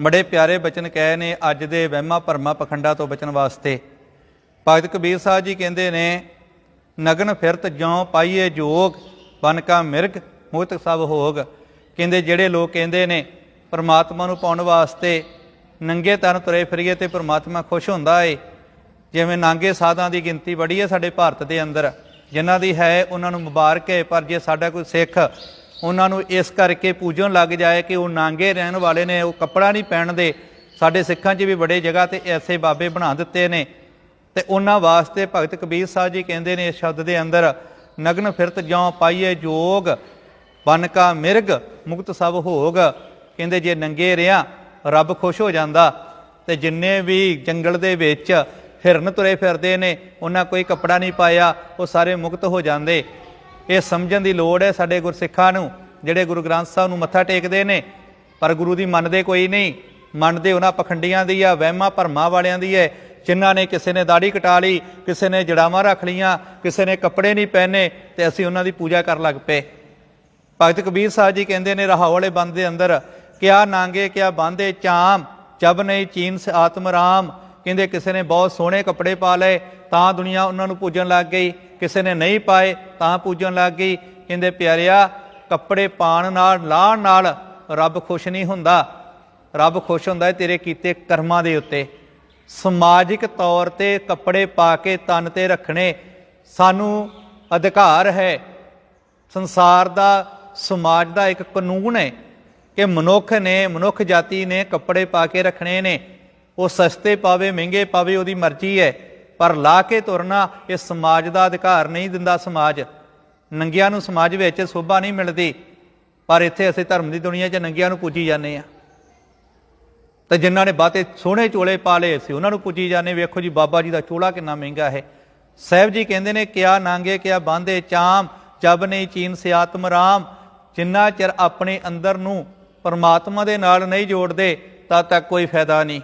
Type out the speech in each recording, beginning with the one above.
ਬੜੇ ਪਿਆਰੇ ਬਚਨ ਕਹੇ ਨੇ, ਅੱਜ ਦੇ ਵਹਿਮਾਂ ਭਰਮਾਂ ਪਖੰਡਾਂ ਤੋਂ ਬਚਣ ਵਾਸਤੇ। ਭਗਤ ਕਬੀਰ ਸਾਹਿਬ ਜੀ ਕਹਿੰਦੇ ਨੇ, ਨਗਨ ਫਿਰਤ ਜਿਉ ਪਾਈਏ ਜੋਗ, ਬਨ ਕਾ ਮਿਰਗ ਮੁਕਤ ਸਭ ਹੋਗ। ਕਹਿੰਦੇ ਜਿਹੜੇ ਲੋਕ ਕਹਿੰਦੇ ਨੇ, ਪਰਮਾਤਮਾ ਨੂੰ ਪਾਉਣ ਵਾਸਤੇ ਨੰਗੇ ਤਨ ਤੁਰੇ ਫਿਰੀਏ ਤੇ ਪਰਮਾਤਮਾ ਖੁਸ਼ ਹੁੰਦਾ ਏ। ਜਿਵੇਂ ਨਾਂਗੇ ਸਾਧਾਂ ਦੀ ਗਿਣਤੀ ਬੜੀ ਹੈ ਸਾਡੇ ਭਾਰਤ ਦੇ ਅੰਦਰ। ਜਿਨ੍ਹਾਂ ਦੀ ਹੈ, ਉਹਨਾਂ ਨੂੰ ਮੁਬਾਰਕ ਹੈ ਪਰ ਜੇ ਸਾਡਾ ਕੋਈ ਸਿੱਖ ਉਹਨਾਂ ਨੂੰ ਇਸ ਕਰਕੇ ਪੂਜਣ ਲੱਗ ਜਾਏ ਕਿ ਉਹ ਨਾਂਗੇ ਰਹਿਣ ਵਾਲੇ ਨੇ, ਉਹ ਕੱਪੜਾ ਨਹੀਂ ਪਹਿਨਦੇ। ਸਾਡੇ ਸਿੱਖਾਂ 'ਚ ਵੀ ਬੜੇ ਜਗ੍ਹਾ ਤੇ ਐਸੇ ਬਾਬੇ ਬਣਾ ਦਿੱਤੇ ਨੇ। ਤੇ ਉਹਨਾਂ ਵਾਸਤੇ ਭਗਤ ਕਬੀਰ ਸਾਹਿਬ ਜੀ ਕਹਿੰਦੇ ਨੇ ਇਸ ਸ਼ਬਦ ਦੇ ਅੰਦਰ, ਨਗਨ ਫਿਰਤ ਜਿਉ ਪਾਈਏ ਜੋਗ, ਬਨ ਕਾ ਮਿਰਗ ਮੁਕਤ ਸਭ ਹੋਗ। ਕਹਿੰਦੇ ਜੇ ਨੰਗੇ ਰਿਆਂ, ਰੱਬ ਖੁਸ਼ ਹੋ ਜਾਂਦਾ। ਤੇ ਜਿੰਨੇ ਵੀ ਜੰਗਲ ਦੇ ਵਿੱਚ ਹਿਰਨ ਤੁਰੇ ਫਿਰਦੇ ਨੇ, ਉਹਨਾਂ ਕੋਈ ਕੱਪੜਾ ਨਹੀਂ ਪਾਇਆ, ਉਹ ਸਾਰੇ ਮੁਕਤ ਹੋ ਜਾਂਦੇ। ਇਹ ਸਮਝਣ ਦੀ ਲੋੜ ਹੈ ਸਾਡੇ ਗੁਰਸਿੱਖਾਂ ਨੂੰ, ਜਿਹੜੇ ਗੁਰੂ ਗ੍ਰੰਥ ਸਾਹਿਬ ਨੂੰ ਮੱਥਾ ਟੇਕਦੇ ਨੇ, ਪਰ ਗੁਰੂ ਦੀ ਮੰਨਦੇ ਕੋਈ ਨਹੀਂ। ਮੰਨਦੇ ਉਹਨਾਂ ਪਖੰਡੀਆਂ ਦੀ ਆ, ਵਹਿਮਾਂ ਭਰਮਾਂ ਵਾਲਿਆਂ ਦੀ ਹੈ। ਜਿਨ੍ਹਾਂ ਨੇ ਕਿਸੇ ਨੇ ਦਾੜੀ ਕਟਾ ਲਈ, ਕਿਸੇ ਨੇ ਜੜਾਵਾਂ ਰੱਖ ਲੀਆਂ ਕਿਸੇ ਨੇ ਕੱਪੜੇ ਨਹੀਂ ਪਹਿਨੇ, ਤੇ ਅਸੀਂ ਉਹਨਾਂ ਦੀ ਪੂਜਾ ਕਰਨ ਲੱਗ ਪਏ। ਭਗਤ ਕਬੀਰ ਸਾਹਿਬ ਜੀ ਕਹਿੰਦੇ ਨੇ ਰਹਾਉ ਵਾਲੇ ਬੰਦ ਦੇ ਅੰਦਰ, ਕਿਆ ਨਾਂਗੇ, ਕਿਆ ਬਾਂਦੇ, ਚਾਮ, ਜਬ ਨਹੀਂ ਚੀਨ ਸੇ ਆਤਮ ਰਾਮ ਕਹਿੰਦੇ ਕਿਸੇ ਨੇ ਬਹੁਤ ਸੋਹਣੇ ਕੱਪੜੇ ਪਾ ਲਏ, ਤਾਂ ਦੁਨੀਆ ਉਹਨਾਂ ਨੂੰ ਪੂਜਣ ਲੱਗ ਗਈ। ਕਿਸੇ ਨੇ ਨਹੀਂ ਪਾਏ, ਤਾਂ ਪੂਜਣ ਲੱਗ ਗਈ। ਕਹਿੰਦੇ ਪਿਆਰਿਆ, ਕੱਪੜੇ ਪਾਣ ਨਾਲ, ਲਾਣ ਨਾਲ ਰੱਬ ਖੁਸ਼ ਨਹੀਂ ਹੁੰਦਾ। ਰੱਬ ਖੁਸ਼ ਹੁੰਦਾ ਹੈ ਤੇਰੇ ਕੀਤੇ ਕਰਮਾਂ ਦੇ ਉੱਤੇ। ਸਮਾਜਿਕ ਤੌਰ ਤੇ ਕੱਪੜੇ ਪਾ ਕੇ ਤਨ ਤੇ ਰੱਖਣੇ ਸਾਨੂੰ ਅਧਿਕਾਰ ਹੈ। ਸੰਸਾਰ ਦਾ, ਸਮਾਜ ਦਾ ਇੱਕ ਕਾਨੂੰਨ ਹੈ ਕਿ ਮਨੁੱਖ ਨੇ, ਮਨੁੱਖ ਜਾਤੀ ਨੇ ਕੱਪੜੇ ਪਾ ਕੇ ਰੱਖਣੇ ਨੇ। ਉਹ ਸਸਤੇ ਪਾਵੇ, ਮਹਿੰਗੇ ਪਾਵੇ, ਉਹਦੀ ਮਰਜ਼ੀ ਹੈ। ਪਰ ਲਾ ਕੇ ਤੁਰਨਾ, ਇਹ ਸਮਾਜ ਦਾ ਅਧਿਕਾਰ ਨਹੀਂ ਦਿੰਦਾ ਸਮਾਜ। ਨੰਗਿਆਂ ਨੂੰ ਸਮਾਜ ਵਿੱਚ ਸੋਭਾ ਨਹੀਂ ਮਿਲਦੀ। ਪਰ ਇੱਥੇ ਅਸੀਂ ਧਰਮ ਦੀ ਦੁਨੀਆ 'ਚ ਨੰਗਿਆਂ ਨੂੰ ਪੂਜੀ ਜਾਂਦੇ ਆ ਤੇ ਜਿਨ੍ਹਾਂ ਨੇ ਬਾਤੇ ਸੋਹਣੇ ਚੋਲੇ ਪਾ ਲਏ ਸੀ, ਉਹਨਾਂ ਨੂੰ ਪੂਜੀ ਜਾਂਦੇ ਵੇਖੋ ਜੀ, ਬਾਬਾ ਜੀ ਦਾ ਚੋਲਾ ਕਿੰਨਾ ਮਹਿੰਗਾ ਹੈ। ਸਾਹਿਬ ਜੀ ਕਹਿੰਦੇ ਨੇ, ਕਿਆ ਨਾਂਗੇ, ਕਿਆ ਬਾਂਦੇ ਚਾਮ, ਜਬ ਨਹੀਂ ਚੀਨ ਸੇ ਆਤਮ ਰਾਮ। ਜਿੰਨਾ ਚਿਰ ਆਪਣੇ ਅੰਦਰ ਨੂੰ ਪਰਮਾਤਮਾ ਦੇ ਨਾਲ ਨਹੀਂ ਜੋੜਦੇ, ਤਦ ਤੱਕ ਕੋਈ ਫਾਇਦਾ ਨਹੀਂ।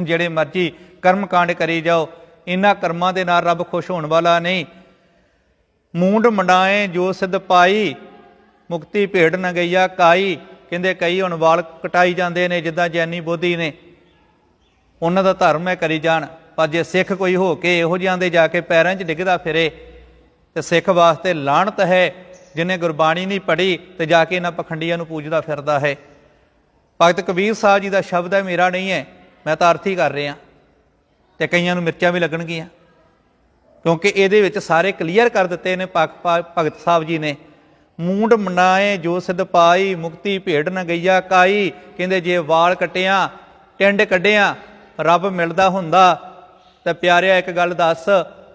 ਜਿਹੜੇ ਮਰਜ਼ੀ ਕਰਮ ਕਾਂਡ ਕਰੀ ਜਾਓ ਇਹਨਾਂ ਕਰਮਾਂ ਦੇ ਨਾਲ ਰੱਬ ਖੁਸ਼ ਹੋਣ ਵਾਲਾ ਨਹੀਂ। ਮੂੰਡ ਮੰਡਾਏ, ਜੋ ਸਿੱਧ ਪਾਈ, ਮੁਕਤੀ ਭੇੜ ਨ ਗਈਆ ਕਾਈ, ਕਹਿੰਦੇ ਕਈ ਹੁਣ ਵਾਲ ਕਟਾਈ ਜਾਂਦੇ ਨੇ, ਜਿੱਦਾਂ ਜੈਨੀ ਬੋਧੀ ਨੇ। ਉਹਨਾਂ ਦਾ ਧਰਮ ਹੈ ਕਰੀ ਜਾਣ, ਪਰ ਜੇ ਸਿੱਖ ਕੋਈ ਹੋ ਕੇ ਇਹੋ ਜਿਹਾਂ ਦੇ ਜਾ ਕੇ ਪੈਰਾਂ 'ਚ ਡਿੱਗਦਾ ਫਿਰੇ, ਤੇ ਸਿੱਖ ਵਾਸਤੇ ਲਾਹਣਤ ਹੈ ਜਿਹਨੇ ਗੁਰਬਾਣੀ ਨਹੀਂ ਪੜ੍ਹੀ, ਤੇ ਜਾ ਕੇ ਇਹਨਾਂ ਪਖੰਡੀਆਂ ਨੂੰ ਪੂਜਦਾ ਫਿਰਦਾ ਹੈ। ਭਗਤ ਕਬੀਰ ਸਾਹਿਬ ਜੀ ਦਾ ਸ਼ਬਦ ਹੈ, ਮੇਰਾ ਨਹੀਂ ਹੈ। ਮੈਂ ਤਾਂ ਅਰਥ ਹੀ ਕਰ ਰਿਹਾ। ਤੇ ਕਈਆਂ ਨੂੰ ਮਿਰਚਾਂ ਵੀ ਲੱਗਣਗੀਆਂ। ਕਿਉਂਕਿ ਇਹਦੇ ਵਿੱਚ ਸਾਰੇ ਕਲੀਅਰ ਕਰ ਦਿੱਤੇ ਨੇ ਪਾਕ ਭਗ- ਭਗਤ ਸਾਹਿਬ ਜੀ ਨੇ। ਮੂੰਡ ਮਨਾਏ, ਜੋ ਸਿਧ ਪਾਈ, ਮੁਕਤੀ ਭੇਡ ਨ ਗਈਆ ਕਾਈ। ਕਹਿੰਦੇ ਜੇ ਵਾਲ ਕਟਿਆ, ਟਿੰਡ ਕੱਢਿਆ, ਰੱਬ ਮਿਲਦਾ ਹੁੰਦਾ। ਤਾਂ ਪਿਆਰਿਆ, ਇੱਕ ਗੱਲ ਦੱਸ,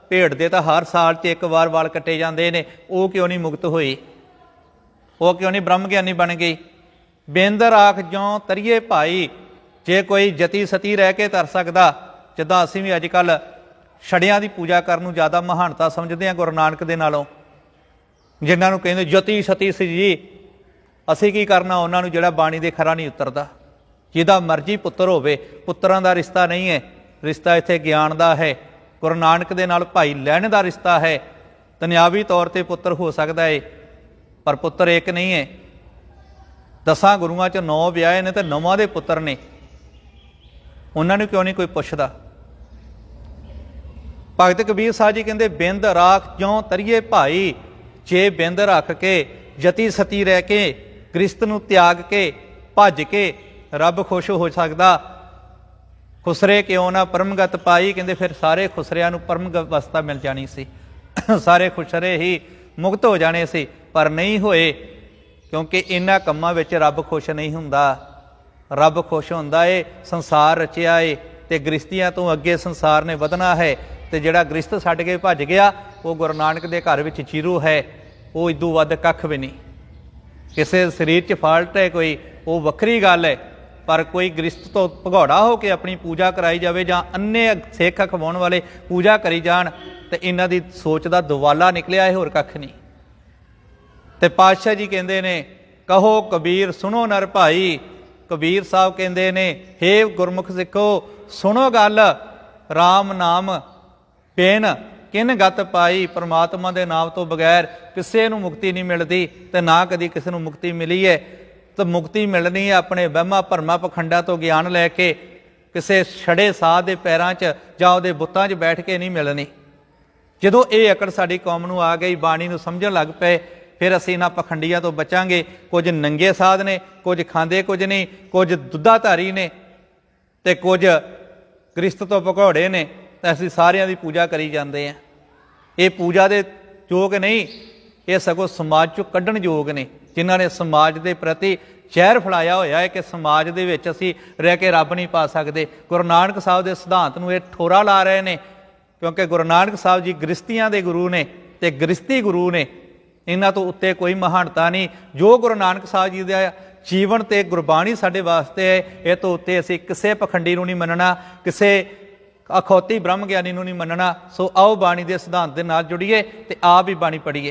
ਭੇਡ ਦੇ ਤਾਂ ਹਰ ਸਾਲ 'ਚ ਇੱਕ ਵਾਰ ਵਾਲ ਕੱਟੇ ਜਾਂਦੇ ਨੇ। ਉਹ ਕਿਉਂ ਨਹੀਂ ਮੁਕਤ ਹੋਈ ਉਹ ਕਿਉਂ ਨਹੀਂ ਬ੍ਰਹਮ ਗਿਆਨੀ ਬਣ ਗਈ ਬੇਂਦਰ ਆਖ ਜਿਉ ਤਰੀਏ ਭਾਈ ਜੇ ਕੋਈ ਜਤੀ ਸਤੀ ਰਹਿ ਕੇ ਤਰ ਸਕਦਾ, ਜਿੱਦਾਂ ਅਸੀਂ ਵੀ ਅੱਜ ਕੱਲ ਛੜਿਆਂ ਦੀ ਪੂਜਾ ਕਰਨ ਨੂੰ ਜ਼ਿਆਦਾ ਮਹਾਨਤਾ ਸਮਝਦੇ ਹਾਂ ਗੁਰੂ ਨਾਨਕ ਦੇ ਨਾਲੋਂ। ਜਿਨ੍ਹਾਂ ਨੂੰ ਕਹਿੰਦੇ ਜਤੀ ਸਤੀ ਸੀ ਜੀ, ਅਸੀਂ ਕੀ ਕਰਨਾ? ਉਹਨਾਂ ਨੂੰ ਜਿਹੜਾ ਬਾਣੀ ਦੇ ਖਰਾ ਨਹੀਂ ਉਤਰਦਾ। ਜਿਹਦਾ ਮਰਜ਼ੀ ਪੁੱਤਰ ਹੋਵੇ, ਪੁੱਤਰਾਂ ਦਾ ਰਿਸ਼ਤਾ ਨਹੀਂ ਹੈ। ਰਿਸ਼ਤਾ ਇੱਥੇ ਗਿਆਨ ਦਾ ਹੈ। ਗੁਰੂ ਨਾਨਕ ਦੇ ਨਾਲ ਭਾਈ ਲੈਣ ਦਾ ਰਿਸ਼ਤਾ ਹੈ। ਦੁਨਿਆਵੀ ਤੌਰ ਤੇ ਪੁੱਤਰ ਹੋ ਸਕਦਾ ਹੈ ਪਰ ਪੁੱਤਰ ਇੱਕ ਨਹੀਂ ਹੈ। ਦਸਾਂ ਗੁਰੂਆਂ ਚ ਨੌ ਵਿਆਹੇ ਨੇ ਤੇ ਨੌਵਾਂ ਦੇ ਪੁੱਤਰ ਨੇ। ਉਹਨਾਂ ਨੂੰ ਕਿਉਂ ਨਹੀਂ ਕੋਈ ਪੁੱਛਦਾ? ਭਗਤ ਕਬੀਰ ਸਾਹਿਬ ਜੀ ਕਹਿੰਦੇ, ਬਿੰਦ ਰਾਖ ਜਿਉ ਤਰੀਏ ਭਾਈ, ਜੇ ਬਿੰਦ ਰੱਖ ਕੇ, ਜਤੀ ਸਤੀ ਰਹਿ ਕੇ, ਗ੍ਰਿਸਤ ਨੂੰ ਤਿਆਗ ਕੇ, ਭੱਜ ਕੇ, ਰੱਬ ਖੁਸ਼ ਹੋ ਸਕਦਾ। ਖੁਸਰੇ ਕਿਉਂ ਨਾ ਪਰਮਗਤ ਪਾਈ? ਕਹਿੰਦੇ, ਫਿਰ ਸਾਰੇ ਖੁਸਰਿਆਂ ਨੂੰ ਪਰਮਗਤ ਅਵਸਥਾ ਮਿਲ ਜਾਣੀ ਸੀ। ਸਾਰੇ ਖੁਸਰੇ ਹੀ ਮੁਕਤ ਹੋ ਜਾਣੇ ਸੀ, ਪਰ ਨਹੀਂ ਹੋਏ, ਕਿਉਂਕਿ ਇਹਨਾਂ ਕੰਮਾਂ ਵਿੱਚ ਰੱਬ ਖੁਸ਼ ਨਹੀਂ ਹੁੰਦਾ। ਰੱਬ ਖੁਸ਼ ਹੁੰਦਾ ਏ, ਸੰਸਾਰ ਰਚਿਆ ਏ, ਤੇ ਗ੍ਰਸਤੀਆਂ ਤੋਂ ਅੱਗੇ ਸੰਸਾਰ ਨੇ ਵਧਣਾ ਹੈ। ਤੇ ਜਿਹੜਾ ਗ੍ਰਸਤ ਛੱਡ ਕੇ ਭੱਜ ਗਿਆ, ਉਹ ਗੁਰੂ ਨਾਨਕ ਦੇ ਘਰ ਵਿੱਚ ਚੀਰੂ ਹੈ। ਉਹ ਇਦੋਂ ਵੱਧ ਕੱਖ ਵੀ ਨਹੀਂ। ਕਿਸੇ ਸਰੀਰ 'ਚ ਫਾਲਟ ਹੈ ਕੋਈ, ਉਹ ਵੱਖਰੀ ਗੱਲ ਹੈ। ਪਰ ਕੋਈ ਗ੍ਰਸਤ ਤੋਂ ਭਗੌੜਾ ਹੋ ਕੇ ਆਪਣੀ ਪੂਜਾ ਕਰਾਈ ਜਾਵੇ ਜਾਂ ਅੰਨੇ ਸਿੱਖ ਖਵਾਉਣ ਵਾਲੇ ਪੂਜਾ ਕਰੀ ਜਾਣ, ਤੇ ਇਹਨਾਂ ਦੀ ਸੋਚ ਦਾ ਦੁਵਾਲਾ ਨਿਕਲਿਆ ਹੈ ਹੋਰ ਕੱਖ ਨਹੀਂ। ਤੇ ਪਾਤਸ਼ਾਹ ਜੀ ਕਹਿੰਦੇ ਨੇ, ਕਹੋ ਕਬੀਰ, ਸੁਣੋ ਨਰ ਭਾਈ ਕਬੀਰ ਸਾਹਿਬ ਕਹਿੰਦੇ ਨੇ, ਹੇ ਗੁਰਮੁਖ ਸਿੱਖੋ, ਸੁਣੋ ਗੱਲ RAM ਨਾਮ ਪੇਨ, ਕਿਨ ਗਤ ਪਾਈ ਪ੍ਰਮਾਤਮਾ ਦੇ ਨਾਮ ਤੋਂ ਬਗੈਰ ਕਿਸੇ ਨੂੰ ਮੁਕਤੀ ਨਹੀਂ ਮਿਲਦੀ ਤੇ ਨਾ ਕਦੀ ਕਿਸੇ ਨੂੰ ਮੁਕਤੀ ਮਿਲੀ ਹੈ ਤਾਂ ਮੁਕਤੀ ਮਿਲਣੀ ਹੈ ਆਪਣੇ ਵਹਿਮਾਂ ਭਰਮਾਂ ਪਖੰਡਾਂ ਤੋਂ ਗਿਆਨ ਲੈ ਕੇ, ਕਿਸੇ ਛੜੇ ਸਾਧ ਦੇ ਪੈਰਾਂ 'ਚ ਜਾਂ ਉਹਦੇ ਬੁੱਤਾਂ 'ਚ ਬੈਠ ਕੇ ਨਹੀਂ ਮਿਲਣੀ। ਜਦੋਂ ਇਹ ਅਕੜ ਸਾਡੀ ਕੌਮ ਨੂੰ ਆ ਗਈ, ਬਾਣੀ ਨੂੰ ਸਮਝਣ ਲੱਗ ਪਏ ਫਿਰ ਅਸੀਂ ਇਹਨਾਂ ਪਖੰਡੀਆਂ ਤੋਂ ਬਚਾਂਗੇ। ਕੁਝ ਨੰਗੇ ਸਾਧ ਨੇ, ਕੁਝ ਖਾਂਦੇ ਕੁਝ ਨਹੀਂ, ਕੁਝ ਦੁੱਧਾਧਾਰੀ ਨੇ ਤੇ ਕੁਝ ਗ੍ਰਿਸ਼ਤ ਤੋਂ ਪਕੌੜੇ ਨੇ, ਤਾਂ ਅਸੀਂ ਸਾਰਿਆਂ ਦੀ ਪੂਜਾ ਕਰੀ ਜਾਂਦੇ ਆ ਇਹ ਪੂਜਾ ਦੇ ਯੋਗ ਨਹੀਂ, ਇਹ ਸਗੋਂ ਸਮਾਜ ਚੋਂ ਕੱਢਣ ਯੋਗ ਨੇ, ਜਿਨ੍ਹਾਂ ਨੇ ਸਮਾਜ ਦੇ ਪ੍ਰਤੀ ਜ਼ਹਿਰ ਫੈਲਾਇਆ ਹੋਇਆ ਹੈ ਕਿ ਸਮਾਜ ਦੇ ਵਿੱਚ ਅਸੀਂ ਰਹਿ ਕੇ ਰੱਬ ਨਹੀਂ ਪਾ ਸਕਦੇ। ਗੁਰੂ ਨਾਨਕ ਸਾਹਿਬ ਦੇ ਸਿਧਾਂਤ ਨੂੰ ਇਹ ਠੋਰਾ ਲਾ ਰਹੇ ਨੇ, ਕਿਉਂਕਿ ਗੁਰੂ ਨਾਨਕ ਸਾਹਿਬ ਜੀ ਗ੍ਰਸਤੀਆਂ ਦੇ ਗੁਰੂ ਨੇ ਤੇ ਗ੍ਰਸਤੀ ਗੁਰੂ ਨੇ। ਇਹਨਾਂ ਤੋਂ ਉੱਤੇ ਕੋਈ ਮਹਾਨਤਾ ਨਹੀਂ। ਜੋ ਗੁਰੂ ਨਾਨਕ ਸਾਹਿਬ ਜੀ ਦਾ ਜੀਵਨ ਤੇ ਗੁਰਬਾਣੀ ਸਾਡੇ ਵਾਸਤੇ ਹੈ ਇਹ ਤੋਂ ਉੱਤੇ ਅਸੀਂ ਕਿਸੇ ਪਖੰਡੀ ਨੂੰ ਨਹੀਂ ਮੰਨਣਾ, ਕਿਸੇ ਅਖੌਤੀ ਬ੍ਰਹਮ ਗਿਆਨੀ ਨੂੰ ਨਹੀਂ ਮੰਨਣਾ। ਸੋ ਆਓ ਬਾਣੀ ਦੇ ਸਿਧਾਂਤ ਦੇ ਨਾਲ ਜੁੜੀਏ ਤੇ ਆਪ ਹੀ ਬਾਣੀ ਪੜ੍ਹੀਏ।